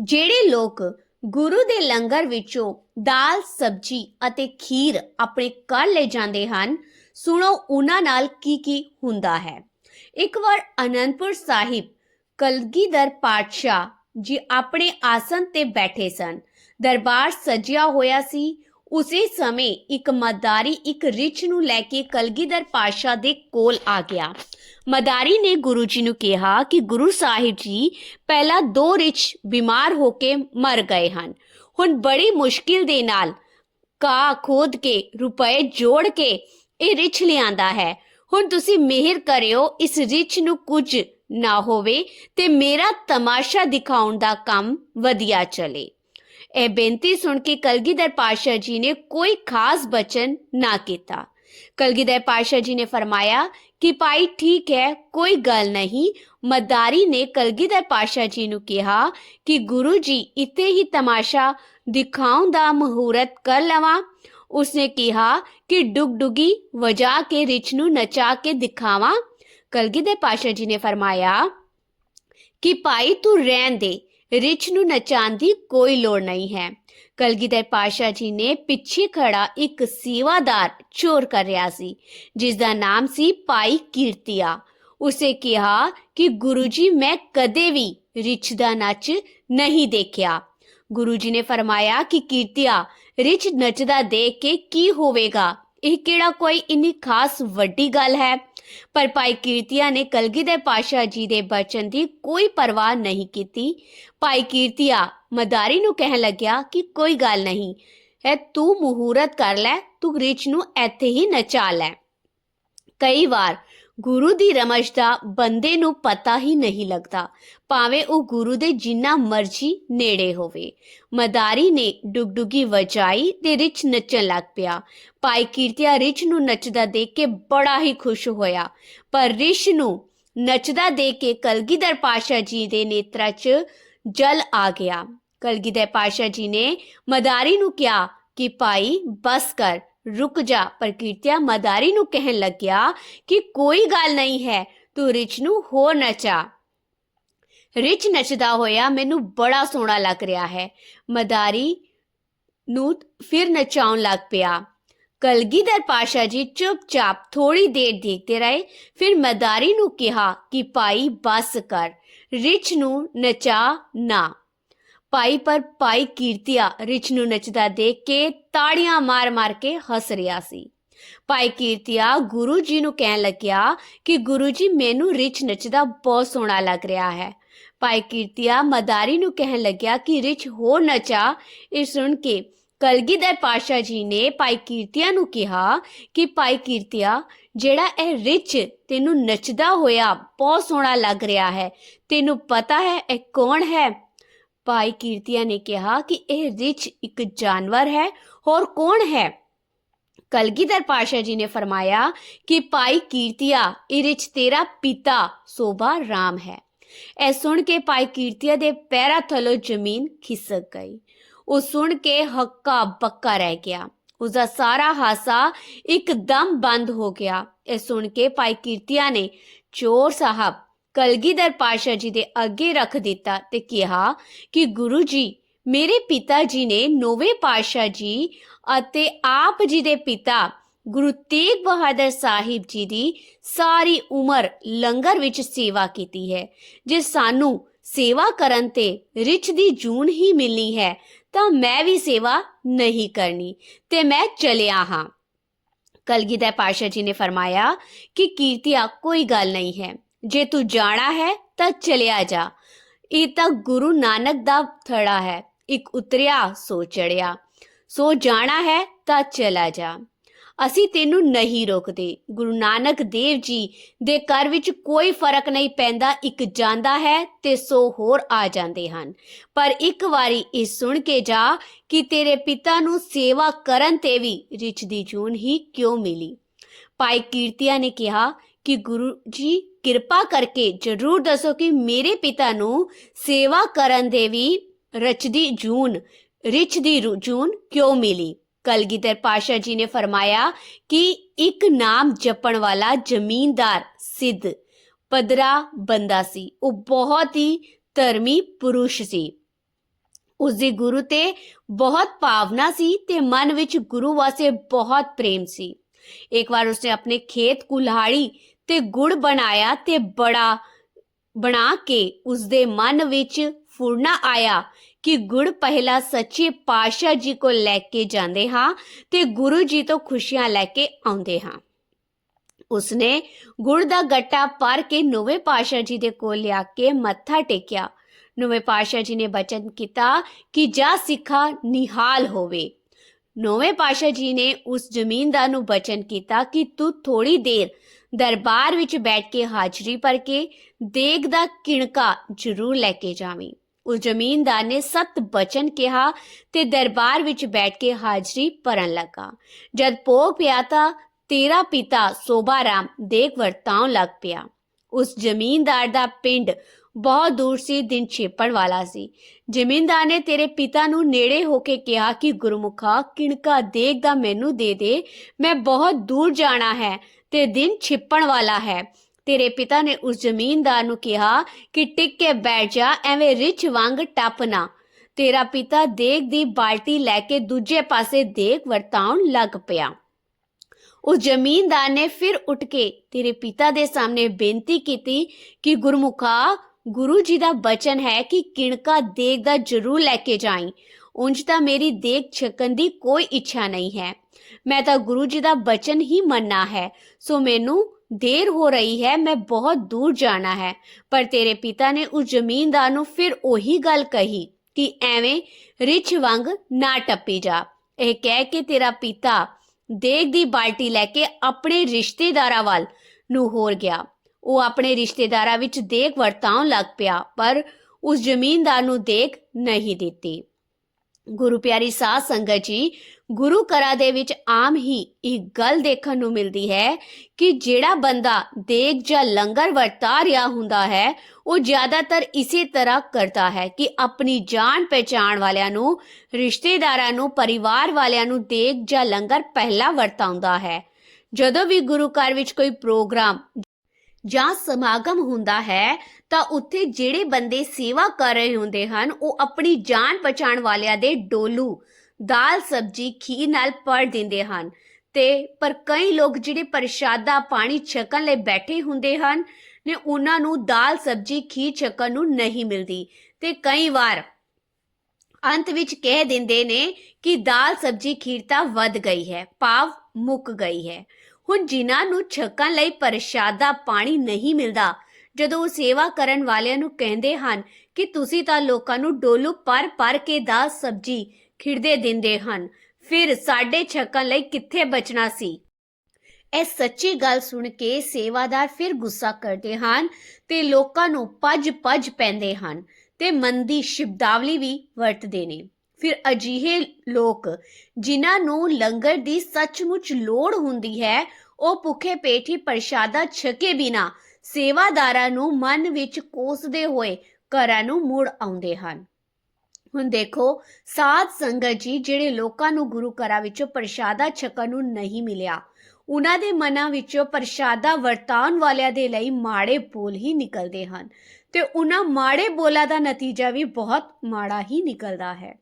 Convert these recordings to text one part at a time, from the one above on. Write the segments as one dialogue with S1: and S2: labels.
S1: ਜਿਹੜੇ ਲੋਕ ਗੁਰੂ ਦੇ ਲੰਗਰ ਵਿੱਚੋਂ ਦਾਲ, ਸਬਜੀ ਅਤੇ ਖੀਰ ਆਪਣੇ ਘਰ ਲੈ ਜਾਂਦੇ ਹਨ, ਸੁਣੋ ਉਹਨਾਂ ਨਾਲ ਕੀ ਕੀ ਹੁੰਦਾ ਹੈ। ਇੱਕ ਵਾਰ ਅਨੰਦਪੁਰ ਸਾਹਿਬ ਕਲਗੀਧਰ ਪਾਤਸ਼ਾਹ ਜੀ ਆਪਣੇ ਆਸਨ ਤੇ ਬੈਠੇ ਸਨ। ਦਰਬਾਰ ਸਜਿਆ ਹੋਇਆ ਸੀ। ਉਸੇ ਸਮੇਂ ਇੱਕ ਮਦਾਰੀ ਇੱਕ ਰਿਛ ਨੂੰ ਲੈ ਕੇ ਕਲਗੀਧਰ ਪਾਤਸ਼ਾਹ ਦੇ ਕੋਲ ਆ ਗਿਆ। ਮਦਾਰੀ ਨੇ ਗੁਰੂ ਜੀ ਨੂੰ ਕਿਹਾ ਕਿ ਗੁਰੂ ਸਾਹਿਬ ਜੀ ਪਹਿਲਾਂ ਦੋ ਰਿਛ ਬਿਮਾਰ ਹੋ ਕੇ ਮਰ ਗਏ ਹਨ। ਹੁਣ ਬੜੀ ਮੁਸ਼ਕਿਲ ਦੇ ਨਾਲ ਕਾ ਖੋਦ ਕੇ, ਰੁਪਏ ਜੋੜ ਕੇ ਇਹ ਰਿਛ ਲਿਆਂਦਾ ਹੈ। ਹੁਣ ਤੁਸੀਂ ਮਿਹਰ ਕਰਿਓ, ਇਸ ਰਿਛ ਨੂੰ ਕੁਝ ਨਾ ਹੋਵੇ ਤੇ ਮੇਰਾ ਤਮਾਸ਼ਾ ਦਿਖਾਉਣ ਦਾ ਕੰਮ ਵਧੀਆ ਚਲੇ। ਇਹ ਬੇਨਤੀ ਸੁਣ ਕੇ ਕਲਗੀਧਰ ਪਾਸ਼ਾ ਜੀ ਨੇ ਕੋਈ ਖਾਸ ਬਚਨ ਨਾ ਕੀਤਾ। ਕਲਗੀਧਰ ਪਾਸ਼ਾ ਜੀ ਨੇ ਫਰਮਾਇਆ ਕਿ ਭਾਈ ਠੀਕ ਹੈ ਕੋਈ ਗੱਲ ਨਹੀਂ ਮਦਾਰੀ ਨੇ ਕਲਗੀਧਰ ਪਾਸ਼ਾ ਜੀ ਨੂੰ ਕਿਹਾ ਕਿ ਗੁਰੂ ਜੀ ਇੱਥੇ ਹੀ ਤਮਾਸ਼ਾ ਦਿਖਾਉਣ ਦਾ ਮਹੂਰਤ ਕਰ ਲਵਾਂ ਉਸਨੇ ਕਿਹਾ ਕਿ ਡੁਗਡੁਗੀ ਵਜਾ ਕੇ ਰਿਚ ਨੂੰ ਨਚਾ ਕੇ ਦਿਖਾਵਾਂ ਕਲਗੀਧਰ ਪਾਸ਼ਾ ਜੀ ਨੇ ਫਰਮਾਇਆ ਕਿ ਭਾਈ ਤੂੰ ਰਹਿਣ ਦੇ ਰਿਛ ਨੂੰ ਨਚਾਉਣ ਦੀ ਕੋਈ ਲੋੜ ਨਹੀਂ ਹੈ। ਕਲਗੀਧਰ ਪਾਸ਼ਾ ਜੀ ਨੇ ਪਿੱਛੇ ਖੜਾ ਇੱਕ ਸੇਵਾਦਾਰ ਚੋਰ ਕਰ ਰਿਹਾ ਸੀ, ਜਿਸ ਦਾ ਨਾਮ ਸੀ ਭਾਈ ਕੀਰਤੀਆ। ਉਸੇ ਕਿਹਾ ਕਿ ਗੁਰੂ ਜੀ, ਮੈਂ ਕਦੇ ਵੀ ਰਿਛ ਦਾ ਨੱਚ ਨਹੀਂ ਦੇਖਿਆ। ਗੁਰੂ ਜੀ ਨੇ ਫਰਮਾਇਆ ਕਿ ਕੀਰਤੀਆ, ਰਿਛ ਨੱਚਦਾ ਦੇਖ ਕੇ ਕੀ ਹੋਵੇਗਾ? ਇਹ ਕਿਹੜਾ ਕੋਈ ਇੰਨੀ ਖਾਸ ਵੱਡੀ ਗੱਲ ਹੈ? ਪਰ ਭਾਈ ਕੀਰਤੀਆ ਨੇ ਦੇ ਪਾਸ਼ਾ ਜੀ ਦੇ ਬਚਨ ਦੀ ਕੋਈ ਪਰਵਾਹ ਨਹੀਂ ਕੀਤੀ। ਭਾਈ ਕੀਰਤੀਆ, ਮਦਾਰੀ ਨੂੰ ਕਹਿਣ ਲੱਗਿਆ ਕਿ ਕੋਈ ਗੱਲ ਨਹੀਂ। ਹੈ, ਤੂੰ ਮਹੂਰਤ ਕਰ ਲੈ, ਤੂੰ ਰਿਚ ਨੂੰ ਇੱਥੇ ਹੀ ਨਚਾ ਲੈ। ਕਈ ਵਾਰ ਗੁਰੂ ਦੀ ਰਮਜ ਦਾ ਬੰਦੇ ਨੂੰ ਪਤਾ ਹੀ ਨਹੀਂ ਲੱਗਦਾ। ਭਾਵੇਂ ਉਹ ਗੁਰੂ ਦੇ ਜਿੰਨਾ ਮਰਜ਼ੀ ਨੇੜੇ ਹੋਵੇ। ਮਦਾਰੀ ਨੇ ਡੁਗਡੁਗੀ ਵਜਾਈ ਤੇ ਰਿਚ ਨੱਚਣ ਲੱਗ ਪਿਆ। ਭਾਈ ਕੀਰਤਿਆ ਰਿਚ ਨੂੰ ਨੱਚਦਾ ਦੇਖ ਕੇ ਬੜਾ ਹੀ ਖੁਸ਼ ਹੋਇਆ। ਪਰ ਰਿਸ਼ ਨੂੰ ਨੱਚਦਾ ਦੇਖ ਕੇ ਕਲਗੀਧਰ ਪਾਸ਼ਾ ਜੀ ਦੇ ਨੇਤਰਾਂ 'ਚ ਜਲ ਆ ਗਿਆ। ਕਲਗੀਧਰ ਪਾਸ਼ਾ ਜੀ ਨੇ ਮਦਾਰੀ ਨੂੰ ਕਿਹਾ ਕਿ ਭਾਈ ਬਸ ਕਰ ਰੁਕ ਜਾ। ਪਰ ਕੀਰਤੀਆ ਮਦਾਰੀ ਨੂੰ ਕਹਿਣ ਲੱਗਿਆ ਕਿ ਕੋਈ ਗੱਲ ਨਹੀਂ ਹੈ, ਤੂੰ ਰਿਚ ਨੂੰ ਹੋਰ ਨਚਾ। ਰਿਚ ਨੱਚਦਾ ਹੋਇਆ ਮੈਨੂੰ ਬੜਾ ਸੋਹਣਾ ਲੱਗ ਰਿਹਾ ਹੈ। ਮਦਾਰੀ ਨੂੰ ਫਿਰ ਨਚਾਉਣ ਲੱਗ ਪਿਆ। ਕਲਗੀਧਰ ਪਾਸ਼ਾ ਜੀ ਚੁੱਪਚਾਪ ਥੋੜੀ ਦੇਰ ਦੇਖਦੇ ਰਹੇ। ਫਿਰ ਮਦਾਰੀ ਨੂੰ ਕਿਹਾ ਕਿ ਭਾਈ ਬਸ ਕਰ ਰਿਚ ਨੂੰ ਨਚਾ ਨਾ। ਭਾਈ ਪਰ ਭਾਈ ਕੀਰਤੀਆ ਰਿਚ ਨੂੰ ਨੱਚਦਾ ਦੇਖ ਕੇ ਤਾੜੀਆਂ ਮਾਰ-ਮਾਰ ਕੇ ਹੱਸ ਰਿਹਾ ਸੀ। ਭਾਈ ਕੀਰਤੀਆ ਗੁਰੂ ਜੀ ਨੂੰ ਕਹਿਣ ਲੱਗਿਆ ਕਿ ਗੁਰੂ ਜੀ ਮੈਨੂੰ ਰਿਚ ਨੱਚਦਾ ਬਹੁਤ ਸੋਹਣਾ ਲੱਗ ਰਿਹਾ ਹੈ। ਭਾਈ ਕੀਰਤੀਆ ਮਦਾਰੀ ਨੂੰ ਕਹਿਣ ਲੱਗਿਆ ਕਿ ਰਿਚ ਹੋ ਨਚਾ। ਇਹ ਸੁਣ ਕੇ ਕਲਗੀਧਰ ਪਾਸ਼ਾ ਜੀ ਨੇ ਭਾਈ ਕੀਰਤੀਆ ਨੂੰ ਕਿਹਾ ਕਿ ਭਾਈ ਕੀਰਤੀਆ, ਜਿਹੜਾ ਇਹ ਰਿਚ ਤੈਨੂੰ ਨੱਚਦਾ ਹੋਇਆ ਬਹੁਤ ਸੋਹਣਾ ਲੱਗ ਰਿਹਾ ਹੈ। ਤੈਨੂੰ ਪਤਾ ਹੈ ਇਹ ਕੌਣ ਹੈ? ਭਾਈ ਕੀਰਤੀਆ ਨੇ ਕਿਹਾ ਕਿ ਇਹ ਰਿਚ ਇੱਕ ਜਾਨਵਰ ਹੈ ਹੋਰ ਕੌਣ ਹੈ ਕਲਗੀਧਰ ਪਾਸ਼ਾ ਜੀ ਨੇ ਫਰਮਾਇਆ ਕਿ ਭਾਈ ਕੀਰਤੀਆ ਇਹ ਰਿਚ ਤੇਰਾ ਪਿਤਾ ਸੋਭਾ ਰਾਮ ਹੈ ਇਹ ਸੁਣ ਕੇ ਭਾਈ ਕੀਰਤੀਆ ਦੇ ਪੈਰਾਂ ਥਲੋਂ ਜ਼ਮੀਨ ਖਿਸਕ ਗਈ ਉਹ ਸੁਣ ਕੇ ਹੱਕਾ ਬੱਕਾ ਰਹਿ ਗਿਆ ਉਸਦਾ ਸਾਰਾ ਹਾਸਾ ਇੱਕਦਮ ਬੰਦ ਹੋ ਗਿਆ ਇਹ ਸੁਣ ਕੇ ਭਾਈ ਕੀਰਤੀਆ ਨੇ ਚੋਰ ਸਾਹਿਬ ਕਲਗੀਧਰ ਪਾਸ਼ਾ ਜੀ ਦੇ ਅੱਗੇ ਰੱਖ ਦਿੱਤਾ ਤੇ ਕਿਹਾ ਕਿ ਗੁਰੂ ਜੀ, ਮੇਰੇ ਪਿਤਾ ਜੀ ਨੇ ਨੋਵੇਂ ਪਾਸ਼ਾ ਜੀ ਅਤੇ ਆਪ ਜੀ ਦੇ ਪਿਤਾ ਗੁਰੂ ਤੇਗ ਬਹਾਦਰ ਸਾਹਿਬ ਜੀ ਦੀ ਸਾਰੀ ਉਮਰ ਲੰਗਰ ਵਿੱਚ ਸੇਵਾ ਕੀਤੀ ਹੈ। ਜੇ ਸਾਨੂੰ ਸੇਵਾ ਕਰਨ ਤੇ ਰਿਚ ਦੀ ਜੂਨ ਹੀ ਮਿਲਣੀ ਹੈ, ਤਾਂ ਮੈਂ ਵੀ ਸੇਵਾ ਨਹੀਂ ਕਰਨੀ ਤੇ ਮੈਂ ਚਲਿਆ ਹਾਂ। ਕਲਗੀਧਰ ਪਾਸ਼ਾ ਜੀ ਨੇ ਫਰਮਾਇਆ ਕਿ ਕੀਰਤੀਆ ਕੋਈ ਗੱਲ ਨਹੀਂ ਹੈ। ਜੇ ਤੂੰ ਜਾਣਾ ਹੈ ਤਾਂ ਚਲਿਆ ਜਾ। ਇਹ ਤਾਂ ਗੁਰੂ ਨਾਨਕ ਦਾ ਥੜਾ ਹੈ। ਇੱਕ ਉਤਰਿਆ, ਸੋ ਚੜਿਆ। ਸੋ ਜਾਣਾ ਹੈ ਤਾਂ ਚਲਾ ਜਾ। ਅਸੀਂ ਤੈਨੂੰ ਨਹੀਂ ਰੋਕਦੇ। ਗੁਰੂ ਨਾਨਕ ਦੇਵ ਜੀ ਦੇ ਘਰ ਵਿੱਚ ਕੋਈ ਫ਼ਰਕ ਨਹੀਂ ਪੈਂਦਾ। ਇੱਕ ਜਾਂਦਾ ਹੈ ਤੇ ਸੋ ਹੋਰ ਆ ਜਾਂਦੇ ਹਨ। ਪਰ ਇੱਕ ਵਾਰੀ ਇਹ ਸੁਣ ਕੇ ਜਾ ਕਿ ਤੇਰੇ ਪਿਤਾ ਨੂੰ ਸੇਵਾ ਕਰਨ ਤੇ ਵੀ ਰਿਚ ਦੀ ਜੂਨ ਹੀ ਕਿਉਂ ਮਿਲੀ। ਭਾਈ ਕੀਰਤੀਆ ਨੇ ਕਿਹਾ ਕਿ ਗੁਰੂ ਜੀ ਕਿਰਪਾ ਕਰਕੇ ਜਰੂਰ ਦੱਸੋ ਕਿ ਮੇਰੇ ਪਿਤਾ ਨੂੰ ਸੇਵਾ ਕਰਨ ਦੇ ਵੀ ਰਚਦੀ ਜੂਨ ਰਿਚ ਦੀ ਜੂਨ ਕਿਉਂ ਮਿਲੀ? ਕਲਗੀਧਰ ਪਾਸ਼ਾ ਜੀ ਨੇ ਫਰਮਾਇਆ ਕਿ ਇੱਕ ਨਾਮ ਜਪਣ ਵਾਲਾ ਜ਼ਮੀਨਦਾਰ ਸਿੱਧ ਪਦਰਾ ਬੰਦਾ ਸੀ। ਉਹ ਬਹੁਤ ਹੀ ਧਰਮੀ ਪੁਰਸ਼ ਸੀ। ਉਸ ਦੀ ਗੁਰੂ ਤੇ ਬਹੁਤ ਭਾਵਨਾ ਸੀ ਤੇ ਮਨ ਵਿੱਚ ਗੁਰੂ ਵਾਸਤੇ ਬਹੁਤ ਪ੍ਰੇਮ ਸੀ। ਇੱਕ ਵਾਰ ਉਸਨੇ ਆਪਣੇ ਖੇਤ ਕੁਲਹਾੜੀ ਤੇ ਗੁੜ ਬਣਾਇਆ ਤੇ ਬੜਾ ਬਣਾ ਕੇ ਉਸ ਮਨ ਵਿੱਚ ਫੁਰਨਾ ਆਇਆ ਕਿ ਗੁੜ ਪਹਿਲਾ ਸੱਚੇ ਪਾਤਸ਼ਾਹ ਜੀ ਕੋਲ ਲੈ ਕੇ ਜਾਂਦੇ ਹਾਂ ਤੇ ਗੁਰੂ ਜੀ ਤੋਂ ਖੁਸ਼ੀਆਂ ਲੈ ਕੇ ਆਉਂਦੇ ਹਾਂ। ਉਸਨੇ ਗੁੜ ਦਾ ਗੱਟਾ ਭਰ ਕੇ ਨਵੇਂ ਪਾਤਸ਼ਾਹ ਜੀ ਦੇ ਕੋਲ ਲਿਆ ਕੇ ਮੱਥਾ ਟੇਕਿਆ। ਨਵੇਂ ਪਾਤਸ਼ਾਹ ਜੀ ਨੇ ਬਚਨ ਕੀਤਾ ਕਿ ਜਾ ਸਿੱਖਾ ਨਿਹਾਲ ਹੋਵੇ। ਨਵੇਂ ਪਾਤਸ਼ਾਹ ਜੀ ਨੇ ਉਸ ਜ਼ਮੀਨਦਾਰ ਨੂੰ ਬਚਨ ਕੀਤਾ ਕਿ ਤੂੰ ਥੋੜੀ ਦੇਰ ਦਰਬਾਰ ਵਿੱਚ ਬੈਠ ਕੇ ਹਾਜ਼ਰੀ ਭਰ ਕੇ ਦੇਗ ਦਾ ਕਿਣਕਾ ਜ਼ਰੂਰ ਲੈ ਕੇ ਜਾਵੀਂ। ਉਸ ਜ਼ਮੀਨਦਾਰ ਨੇ ਸਤ ਬਚਨ ਕਿਹਾ ਤੇ ਦਰਬਾਰ ਵਿੱਚ ਬੈਠ ਕੇ ਹਾਜ਼ਰੀ ਭਰਨ ਲੱਗਾ। ਜਦ ਭੋਗ ਪਿਆ ਤਾਂ ਤੇਰਾ ਪਿਤਾ ਸੋਬਾਰਾਮ ਦੇਗ ਵਰਤਾਉਣ ਲੱਗ ਪਿਆ। ਉਸ ਜ਼ਮੀਨਦਾਰ ਦਾ ਪਿੰਡ ਬਹੁਤ ਦੂਰ ਸੀ, ਦਿਨ ਛੇਪਣ ਵਾਲਾ ਸੀ। ਜ਼ਮੀਨਦਾਰ ਨੇ ਤੇਰੇ ਪਿਤਾ ਨੂੰ ਨੇੜੇ ਹੋ ਕੇ ਕਿਹਾ ਕਿ, ਗੁਰਮੁਖਾ, ਕਿਣਕਾ ਦੇਗ ਦਾ ਮੈਨੂੰ ਦੇ ਦੇ, ਮੈਂ ਬਹੁਤ ਦੂਰ ਜਾਣਾ ਹੈ ਤੇ ਦਿਨ ਛਿਪਣ ਵਾਲਾ ਹੈ। ਤੇਰੇ ਪਿਤਾ ਨੇ ਉਸ ਜ਼ਮੀਨਦਾਰ ਨੂੰ ਕਿਹਾ ਕਿ ਟਿਕ ਕੇ ਬੈਠ ਜਾ, ਐਵੇਂ ਰਿਛ ਵਾਂਗ ਟੱਪ ਨਾ। ਤੇਰਾ ਪਿਤਾ ਦੇਗ ਦੀ ਬਾਲਟੀ ਲੈ ਕੇ ਦੂਜੇ ਪਾਸੇ ਦੇਗ ਵਰਤਾਉਣ ਲੱਗ ਪਿਆ। ਉਸ ਜ਼ਮੀਨਦਾਰ ਨੇ ਫਿਰ ਉੱਠ ਕੇ ਤੇਰੇ ਪਿਤਾ ਦੇ ਸਾਹਮਣੇ ਬੇਨਤੀ ਕੀਤੀ ਕਿ ਗੁਰਮੁਖਾ, ਗੁਰੂ ਜੀ ਦਾ ਬਚਨ ਹੈ ਕਿ ਕਿਣਕਾ ਦੇਗ ਦਾ ਜ਼ਰੂਰ ਲੈ ਕੇ ਜਾਈ। ਉਂਝ ਤਾਂ ਮੇਰੀ ਦੇਗ ਛਕਣ ਦੀ ਕੋਈ ਇੱਛਾ ਨਹੀਂ ਹੈ। ਮੈਂ ਤਾਂ ਗੁਰੂ ਜੀ ਦਾ ਬਚਨ ਹੀ ਮੰਨਣਾ ਹੈ। ਸੋ ਮੈਨੂੰ ਦੇਰ ਹੋ ਰਹੀ ਹੈ, ਮੈਂ ਬਹੁਤ ਦੂਰ ਜਾਣਾ ਹੈ। ਪਰ ਤੇਰੇ ਪਿਤਾ ਨੇ ਉਸ ਜ਼ਮੀਨਦਾਰ ਨੂੰ ਫਿਰ ਉਹੀ ਗੱਲ ਕਹੀ ਕਿ ਐਵੇਂ ਰਿਛ ਵਾਂਗ ਨਾ ਟੱਪੀ ਜਾ। ਇਹ ਕਹਿ ਕੇ ਤੇਰਾ ਪਿਤਾ ਦੇਗ ਦੀ ਬਾਲਟੀ ਲੈ ਕੇ ਆਪਣੇ ਰਿਸ਼ਤੇਦਾਰਾਂ ਵੱਲ ਨੂੰ ਹੋਰ ਗਿਆ। ਉਹ ਆਪਣੇ ਰਿਸ਼ਤੇਦਾਰਾਂ ਵਿੱਚ ਦੇਖ ਵਰਤਾਉਣ ਲੱਗ ਪਿਆ, ਪਰ ਉਸ ਜ਼ਮੀਨਦਾਰ ਨੂੰ ਦੇਖ ਨਹੀਂ ਦਿੱਤੀ। ਗੁਰੂ ਪਿਆਰੀ ਸਾਧ ਸੰਗਤ ਜੀ ਗੁਰੂ ਘਰਾਂ ਦੇ ਵਿੱਚ ਆਮ ਹੀ ਇਹ ਗੱਲ ਦੇਖਣ ਨੂੰ ਮਿਲਦੀ ਹੈ ਕਿ ਜਿਹੜਾ ਬੰਦਾ ਦੇਗ ਜਾਂ ਲੰਗਰ ਵਰਤਾ ਰਿਹਾ ਹੁੰਦਾ ਹੈ, ਉਹ ਜ਼ਿਆਦਾਤਰ ਇਸੇ ਤਰ੍ਹਾਂ ਕਰਦਾ ਹੈ ਕਿ ਆਪਣੀ ਜਾਣ ਪਹਿਚਾਣ ਵਾਲਿਆਂ ਨੂੰ, ਰਿਸ਼ਤੇਦਾਰਾਂ ਨੂੰ, ਪਰਿਵਾਰ ਵਾਲਿਆਂ ਨੂੰ ਦੇਗ ਜਾਂ ਲੰਗਰ ਪਹਿਲਾਂ ਵਰਤਾਉਂਦਾ ਹੈ। ਜਦੋਂ ਵੀ ਗੁਰੂ ਘਰ ਵਿੱਚ ਕੋਈ ਪ੍ਰੋਗਰਾਮ ਜਾਂ ਸਮਾਗਮ ਹੁੰਦਾ ਹੈ, ਤਾਂ ਉੱਥੇ ਜਿਹੜੇ ਬੰਦੇ ਸੇਵਾ ਕਰ ਰਹੇ ਹੁੰਦੇ ਹਨ, ਉਹ ਆਪਣੀ ਜਾਣ ਪਛਾਣ ਵਾਲਿਆਂ ਦੇ ਡੋਲੂ ਦਾਲ ਸਬਜੀ ਖੀਰ ਨਾਲ ਪੜ ਦਿੰਦੇ ਹਨ ਤੇ ਪਰ ਕਈ ਲੋਕ ਜਿਹੜੇ ਪ੍ਰਸ਼ਾਦਾ ਪਾਣੀ ਛਕਣ ਲਈ ਬੈਠੇ ਹੁੰਦੇ ਹਨ, ਨੇ ਉਹਨਾਂ ਨੂੰ ਦਾਲ ਸਬਜੀ ਖੀਰ ਛਕਣ ਨੂੰ ਨਹੀਂ ਮਿਲਦੀ ਤੇ ਕਈ ਵਾਰ ਅੰਤ ਵਿੱਚ ਕਹਿ ਦਿੰਦੇ ਨੇ ਕਿ ਦਾਲ ਸਬਜੀ ਖੀਰ ਤਾਂ ਵੱਧ ਗਈ ਹੈ, ਭਾਵ ਮੁੱਕ ਗਈ ਹੈ। ਹੁਣ ਜਿਨ੍ਹਾਂ ਨੂੰ ਛਕਣ ਲਈ ਪ੍ਰਸ਼ਾਦਾ ਪਾਣੀ ਨਹੀਂ ਮਿਲਦਾ, ਜਦੋਂ ਉਹ ਸੇਵਾ ਕਰਨ ਵਾਲਿਆਂ ਨੂੰ ਕਹਿੰਦੇ ਹਨ ਕਿ ਤੁਸੀਂ ਤਾਂ ਲੋਕਾਂ ਨੂੰ ਡੋਲੂ ਪਰ ਪਰ ਕੇ ਦਾਲ ਸਬਜੀ ਖਿੜਦੇ ਦਿੰਦੇ ਹਨ। ਫਿਰ ਸਾਡੇ ਛਕਣ ਲਈ ਕਿੱਥੇ ਬਚਣਾ ਸੀ? ਇਹ ਸੱਚੀ ਗੱਲ ਸੁਣ ਕੇ ਸੇਵਾਦਾਰ ਫਿਰ ਗੁੱਸਾ ਕਰਦੇ ਹਨ ਤੇ ਲੋਕਾਂ ਨੂੰ ਪੱਜ-ਪੱਜ ਪੈਂਦੇ ਹਨ ਤੇ ਮੰਦੀ ਸ਼ਬਦਾਵਲੀ ਵੀ ਵਰਤਦੇ ਨੇ। ਫਿਰ ਅਜਿਹੇ ਲੋਕ ਜਿਨ੍ਹਾਂ ਨੂੰ ਲੰਗਰ ਦੀ ਸੱਚਮੁੱਚ ਲੋੜ ਹੁੰਦੀ ਹੈ, ਉਹ ਭੁੱਖੇ ਪੇਟ ਹੀ ਪ੍ਰਸ਼ਾਦਾ ਛਕੇ ਬਿਨਾ ਸੇਵਾਦਾਰਾਂ ਨੂੰ ਮਨ ਵਿੱਚ ਕੋਸਦੇ ਹੋਏ ਘਰਾਂ ਨੂੰ ਮੁੜ ਆਉਂਦੇ ਹਨ। ਹੁਣ ਦੇਖੋ, ਸਾਧ ਸੰਗਤ ਜੀ ਜਿਹੜੇ ਲੋਕਾਂ ਨੂੰ ਗੁਰੂ ਘਰਾਂ ਵਿੱਚੋਂ ਪ੍ਰਸ਼ਾਦਾ ਛਕਣ ਨੂੰ ਨਹੀਂ ਮਿਲਿਆ, ਉਹਨਾਂ ਦੇ ਮਨਾਂ ਵਿੱਚੋਂ ਪ੍ਰਸ਼ਾਦਾ ਵਰਤਾਉਣ ਵਾਲਿਆਂ ਦੇ ਲਈ ਮਾੜੇ ਬੋਲ ਹੀ ਨਿਕਲਦੇ ਹਨ ਤੇ ਉਹਨਾਂ ਮਾੜੇ ਬੋਲਾਂ ਦਾ ਨਤੀਜਾ ਵੀ ਬਹੁਤ ਮਾੜਾ ਹੀ ਨਿਕਲਦਾ ਹੈ।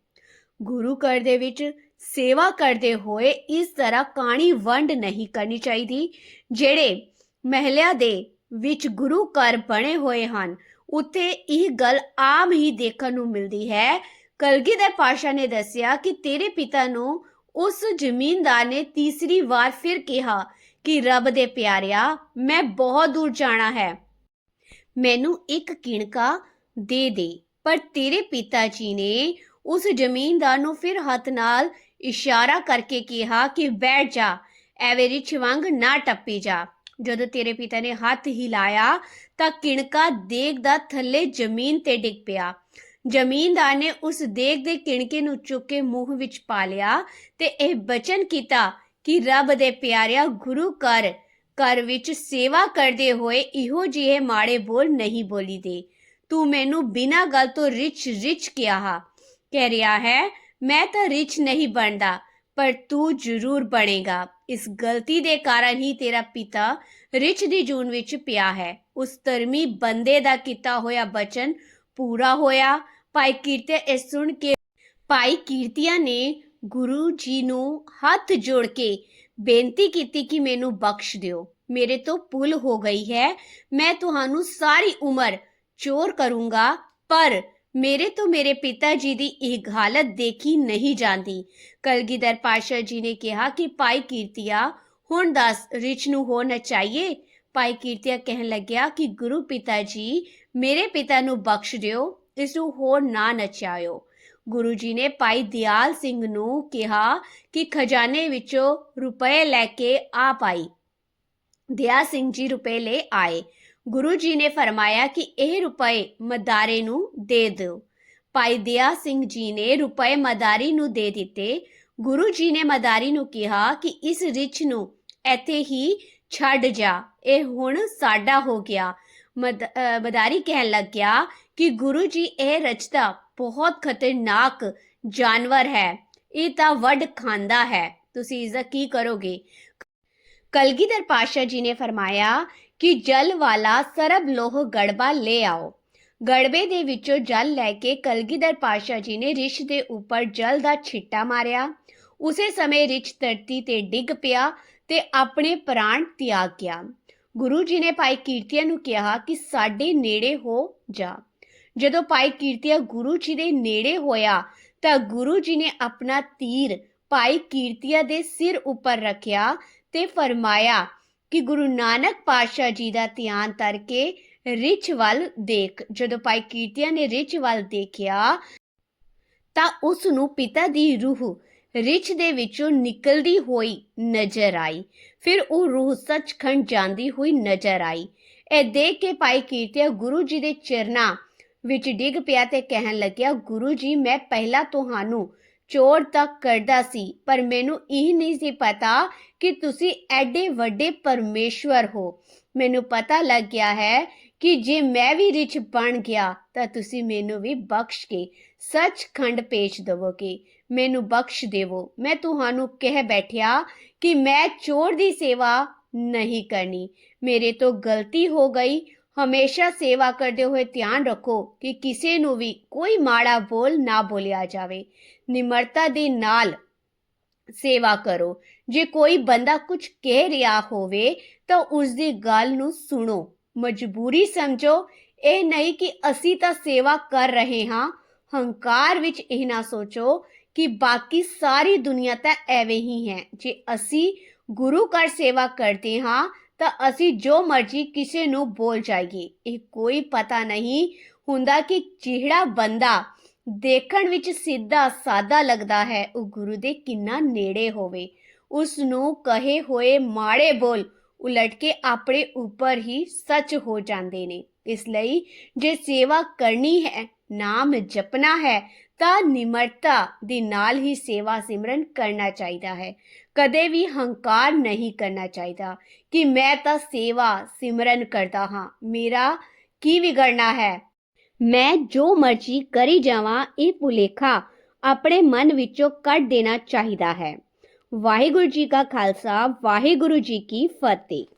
S1: ਗੁਰੂ ਘਰ ਦੇ ਵਿੱਚ ਸੇਵਾ ਕਰਦੇ ਹੋਏ ਇਸ ਤਰ੍ਹਾਂ ਕਾਣੀ ਵੰਡ ਨਹੀਂ ਕਰਨੀ ਚਾਹੀਦੀ, ਜਿਹੜੇ ਮਹਿਲਿਆਂ ਦੇ ਵਿੱਚ ਗੁਰੂ ਘਰ ਬਣੇ ਹੋਏ ਹਨ ਉੱਥੇ ਇਹ ਗੱਲ ਆਮ ਹੀ ਦੇਖਣ ਨੂੰ ਮਿਲਦੀ ਹੈ। ਕਲਗੀਧਰ ਪਾਸ਼ਾ ਨੇ ਦੱਸਿਆ ਕਿ ਤੇਰੇ ਪਿਤਾ ਨੂੰ ਉਸ ਜ਼ਮੀਨਦਾਰ ਨੇ ਤੀਸਰੀ ਵਾਰ ਫਿਰ ਕਿਹਾ ਕਿ, ਰੱਬ ਦੇ ਪਿਆਰਿਆ, ਮੈਂ ਬਹੁਤ ਦੂਰ ਜਾਣਾ ਹੈ। ਮੈਨੂੰ ਇੱਕ ਕਿਣਕਾ ਦੇ ਦੇ। ਪਰ ਤੇਰੇ ਪਿਤਾ ਜੀ ਨੇ ਉਸ ਜ਼ਮੀਨਦਾਰ ਨੂੰ ਫਿਰ ਹੱਥ ਨਾਲ ਇਸ਼ਾਰਾ ਕਰਕੇ ਕਿਹਾ ਕਿ, ਬੈਠ ਜਾ, ਐਵੇਂ ਰਿਛ ਵਾਂਗ ਨਾ ਟੱਪੀ ਜਾ। ਜਦੋਂ ਤੇਰੇ ਪਿਤਾ ਨੇ ਹੱਥ ਹਿਲਾਇਆ ਤਾਂ ਕਿਣਕਾ ਦੇਗ ਦਾ ਥੱਲੇ ਜ਼ਮੀਨ ਤੇ ਡਿੱਗ ਪਿਆ। ਜ਼ਮੀਨਦਾਰ ਨੇ ਉਸ ਦੇਗ ਦੇ ਕਿਣਕੇ ਨੂੰ ਚੁੱਕ ਕੇ ਮੂੰਹ ਵਿੱਚ ਪਾ ਲਿਆ ਤੇ ਇਹ ਬਚਨ ਕੀਤਾ ਕਿ ਰੱਬ ਦੇ ਪਿਆਰਿਆ, ਗੁਰੂ ਘਰ ਘਰ ਵਿੱਚ ਸੇਵਾ ਕਰਦੇ ਹੋਏ ਇਹੋ ਜਿਹੇ ਮਾੜੇ ਬੋਲ ਨਹੀਂ ਬੋਲੀ ਦੇ ਤੂੰ ਮੈਨੂੰ ਬਿਨਾਂ ਗੱਲ ਤੋਂ ਰਿਚ ਰਿਚ ਕਿਹਾ। ਕਹਿ ਰਿਹਾ ਹੈ, ਮੈਂ ਤਾਂ ਰਿਚ ਨਹੀਂ ਬਣਦਾ। ਪਰ ਤੂੰ ਜ਼ਰੂਰ ਬਣੇਗਾ। ਇਸ ਗਲਤੀ ਦੇ ਕਾਰਨ ਹੀ ਤੇਰਾ ਪਿਤਾ ਰਿਚ ਦੀ ਜੂਨ ਵਿੱਚ ਪਿਆ ਹੈ। ਉਸ ਧਰਮੀ ਬੰਦੇ ਦਾ ਕੀਤਾ ਹੋਇਆ ਬਚਨ ਪੂਰਾ ਹੋਇਆ। ਭਾਈ ਕੀਰਤੇ ਇਹ ਸੁਣ ਕੇ ਭਾਈ ਕੀਰਤੀਆ ਨੇ ਗੁਰੂ ਜੀ ਨੂੰ ਹੱਥ ਜੋੜ ਕੇ ਬੇਨਤੀ ਕੀਤੀ ਕਿ ਮੈਨੂੰ ਬਖਸ਼ ਦਿਓ। ਮੇਰੇ ਤੋਂ ਭੁੱਲ ਹੋ ਗਈ ਹੈ। ਮੈਂ ਤੁਹਾਨੂੰ ਸਾਰੀ ਉਮਰ ਚੋਰ ਕਰੂੰਗਾ, ਪਰ ਮੇਰੇ ਤੋਂ ਮੇਰੇ ਪਿਤਾ ਜੀ ਦੀ ਇਹ ਹਾਲਤ ਦੇਖੀ ਨਹੀਂ ਜਾਂਦੀ। ਕਲਗੀਧਰ ਪਾਸ਼ਾ ਜੀ ਨੇ ਕਿਹਾ ਕਿ, ਭਾਈ ਕੀਰਤੀਆ, ਹੁਣ ਦੱਸ ਰਿਚ ਨੂੰ ਹੋ ਚਾਹੀਏ ਭਾਈ ਕੀਰਤੀਆ ਕਹਿਣ ਲੱਗਿਆ ਕਿ, ਗੁਰੂ ਪਿਤਾ ਜੀ, ਮੇਰੇ ਪਿਤਾ ਨੂੰ ਬਖਸ਼ ਦਿਓ, ਇਸ ਨੂੰ ਹੋਰ ਨਾ ਨਚਾਇਓ। ਗੁਰੂ ਜੀ ਨੇ ਭਾਈ ਦਿਆਲ ਸਿੰਘ ਨੂੰ ਕਿਹਾ ਕਿ ਖਜ਼ਾਨੇ ਵਿੱਚੋਂ ਰੁਪਏ ਲੈ ਕੇ ਆ ਪਾਈ ਦਿਆ ਸਿੰਘ ਜੀ ਰੁਪਏ ਲੈ ਆਏ। ਗੁਰੂ ਜੀ ਨੇ ਫਰਮਾਇਆ ਕਿ ਇਹ ਰੁਪਏ ਮਦਾਰੇ ਨੂੰ ਦੇ ਦਿਓ। ਭਾਈ ਦਿਆ ਸਿੰਘ ਜੀ ਨੇ ਰੁਪਏ ਮਦਾਰੀ ਨੂੰ ਦੇ ਦਿੱਤੇ। ਗੁਰੂ ਜੀ ਨੇ ਮਦਾਰੀ ਨੂੰ ਕਿਹਾ ਕਿ ਇਸ ਰਿਚ ਨੂੰ ਇੱਥੇ ਹੀ ਛੱਡ ਜਾ। ਇਹ ਹੁਣ ਸਾਡਾ ਹੋ ਗਿਆ। ਮਦ- ਮਦਾਰੀ ਕਹਿਣ ਲੱਗਿਆ ਕਿ ਗੁਰੂ ਜੀ ਇਹ ਰਚਤਾ ਬਹੁਤ ਖਤਰਨਾਕ ਜਾਨਵਰ ਹੈ। ਇਹ ਤਾਂ ਵੱਡ ਖਾਂਦਾ ਹੈ। ਤੁਸੀਂ ਇਸ ਕੀ ਕਰੋਗੇ? ਕਲਗੀਧਰ ਪਾਸ਼ਾ ਜੀ ਨੇ ਫਰਮਾਇਆ ਕਿ ਜਲ ਵਾਲਾ ਸਰਬ ਲੋਹ ਗੜਬਾ ਲੈ ਆਓ। ਗੜਬੇ ਦੇ ਵਿੱਚੋਂ ਜਲ ਲੈ ਕੇ ਕਲਗੀਧਰ ਪਾਸ਼ਾ ਜੀ ਨੇ ਰਿਸ਼ ਦੇ ਉੱਪਰ ਜਲ ਦਾ ਛਿੱਟਾ ਮਾਰਿਆ। ਉਸੇ ਸਮੇਂ ਰਿਸ਼ ਧਰਤੀ ਤੇ ਡਿੱਗ ਪਿਆ ਤੇ ਆਪਣੇ ਪ੍ਰਾਣ ਤਿਆਗ ਗਿਆ। ਗੁਰੂ ਜੀ ਨੇ ਭਾਈ ਕੀਰਤੀਆ ਨੂੰ ਕਿਹਾ ਕਿ ਸਾਡੇ ਨੇੜੇ ਹੋ ਜਾ। ਜਦੋਂ ਭਾਈ ਕੀਰਤੀਆ ਗੁਰੂ ਜੀ ਦੇ ਨੇੜੇ ਹੋਇਆ ਤਾਂ ਗੁਰੂ ਜੀ ਨੇ ਆਪਣਾ ਤੀਰ ਭਾਈ ਕੀਰਤੀਆ ਦੇ ਸਿਰ ਉੱਪਰ ਰੱਖਿਆ ਤੇ ਫਰਮਾਇਆ ਕਿ ਗੁਰੂ ਨਾਨਕ ਪਾਤਸ਼ਾਹ ਜੀ ਦਾ ਧਿਆਨ ਕਰਕੇ ਰਿਛ ਵੱਲ ਦੇਖ। ਜਦੋਂ ਭਾਈ ਕੀਰਤੀਆ ਨੇ ਰਿਛ ਵੱਲ ਦੇਖਿਆ, ਤਾਂ ਉਸ ਨੂੰ ਪਿਤਾ ਦੀ ਰੂਹ ਰਿਛ ਦੇ ਵਿੱਚੋਂ ਨਿਕਲਦੀ ਹੋਈ ਨਜ਼ਰ ਆਈ। ਫਿਰ ਉਹ ਰੂਹ ਸੱਚਖੰਡ ਜਾਂਦੀ ਹੋਈ ਨਜ਼ਰ ਆਈ। ਇਹ ਦੇਖ ਕੇ ਭਾਈ ਕੀਰਤੀਆ ਗੁਰੂ ਜੀ ਦੇ ਚਰਨਾਂ ਵਿੱਚ ਡਿੱਗ ਪਿਆ ਤੇ ਕਹਿਣ ਲੱਗਿਆ, ਗੁਰੂ ਜੀ, ਮੈਂ ਪਹਿਲਾਂ ਤੁਹਾਨੂੰ ਚੋਰ ਤੱਕ ਕਰਦਾ ਸੀ, ਪਰ ਮੈਨੂੰ ਇਹ ਨਹੀਂ ਸੀ ਪਤਾ ਕਿ ਤੁਸੀਂ ਐਡੇ ਵੱਡੇ ਪਰਮੇਸ਼ਵਰ ਹੋ। ਮੈਨੂੰ ਪਤਾ ਲੱਗ ਗਿਆ ਹੈ ਕਿ ਜੇ ਮੈਂ ਵੀ ਰਿਚ ਬਣ ਗਿਆ, ਤਾਂ ਤੁਸੀਂ ਮੈਨੂੰ ਵੀ ਬਖਸ਼ ਕੇ, ਸੱਚਖੰਡ ਭੇਜ ਦੇਵੋਗੇ। ਮੈਨੂੰ ਬਖਸ਼ ਦੇਵੋ। ਮੈਂ ਤੁਹਾਨੂੰ ਕਹਿ ਬੈਠਿਆ ਕਿ ਮੈਂ ਚੋਰ ਦੀ ਸੇਵਾ ਨਹੀਂ ਕਰਨੀ। ਮੇਰੇ ਤੋਂ ਗਲਤੀ ਹੋ ਗਈ ਹਮੇਸ਼ਾ ਸੇਵਾ ਕਰਦੇ ਹੋਏ ਧਿਆਨ ਰੱਖੋ ਕਿ ਕਿਸੇ ਨੂੰ ਵੀ ਕੋਈ ਮਾੜਾ ਬੋਲ ਨਾ ਬੋਲਿਆ ਜਾਵੇ। ਨਿਮਰਤਾ ਦੇ ਨਾਲ ਸੇਵਾ ਕਰੋ। ਜੇ ਕੋਈ ਬੰਦਾ ਕੁਝ ਕਹਿ ਰਿਹਾ ਹੋਵੇ, ਤਾਂ ਉਸ ਦੀ ਗੱਲ ਨੂੰ ਸੁਣੋ। ਮਜਬੂਰੀ ਸਮਝੋ। ਇਹ ਨਹੀਂ ਕਿ ਅਸੀਂ ਤਾਂ ਸੇਵਾ ਕਰ ਰਹੇ ਹਾਂ। ਹੰਕਾਰ ਵਿੱਚ ਇਹ ਨਾ ਸੋਚੋ ਕਿ ਬਾਕੀ ਸਾਰੀ ਦੁਨੀਆ ਤਾਂ ਐਵੇਂ ਹੀ ਹੈ। ਜੇ ਅਸੀਂ ਗੁਰੂ ਘਰ ਸੇਵਾ ਕਰਦੇ ਹਾਂ ਤਾਂ ਅਸੀਂ ਜੋ ਮਰਜ਼ੀ ਕਿਸੇ ਨੂੰ ਬੋਲ ਜਾਈਏ। ਇਹ ਕੋਈ ਪਤਾ ਨਹੀਂ ਹੁੰਦਾ ਕਿ ਜਿਹੜਾ ਬੰਦਾ ਦੇਖਣ ਵਿੱਚ ਸਿੱਧਾ ਸਾਦਾ ਲੱਗਦਾ ਹੈ, ਉਹ ਗੁਰੂ ਦੇ ਕਿੰਨਾ ਨੇੜੇ ਹੋਵੇ। ਉਸ ਨੂੰ ਕਹੇ ਹੋਏ ਮਾੜੇ ਬੋਲ ਉਲਟ ਕੇ ਆਪਣੇ ਉੱਪਰ ਹੀ ਸੱਚ ਹੋ ਜਾਂਦੇ ਨੇ। ਇਸ ਲਈ ਜੇ ਸੇਵਾ ਕਰਨੀ ਹੈ, ਨਾਮ ਜਪਣਾ ਹੈ, ਤਾਂ ਨਿਮਰਤਾ ਦੇ ਨਾਲ ਹੀ ਸੇਵਾ ਸਿਮਰਨ ਕਰਨਾ ਚਾਹੀਦਾ ਹੈ। ਕਦੇ ਵੀ ਹੰਕਾਰ ਨਹੀਂ ਕਰਨਾ ਚਾਹੀਦਾ ਕਿ ਮੈਂ ਤਾਂ ਸੇਵਾ, ਸਿਮਰਨ ਕਰਦਾ ਹਾਂ। ਮੇਰਾ ਕੀ ਵਿਗੜਨਾ ਹੈ? ਮੈਂ ਜੋ ਮਰਜ਼ੀ ਕਰੀ ਜਾਵਾਂ, ਇਹ ਭੁਲੇਖਾ ਆਪਣੇ ਮਨ ਵਿੱਚੋਂ ਕੱਢ ਦੇਣਾ ਚਾਹੀਦਾ ਹੈ। ਵਾਹਿਗੁਰੂ ਜੀ ਕਾ ਖਾਲਸਾ, ਵਾਹਿਗੁਰੂ ਜੀ ਕੀ ਫਤਿਹ।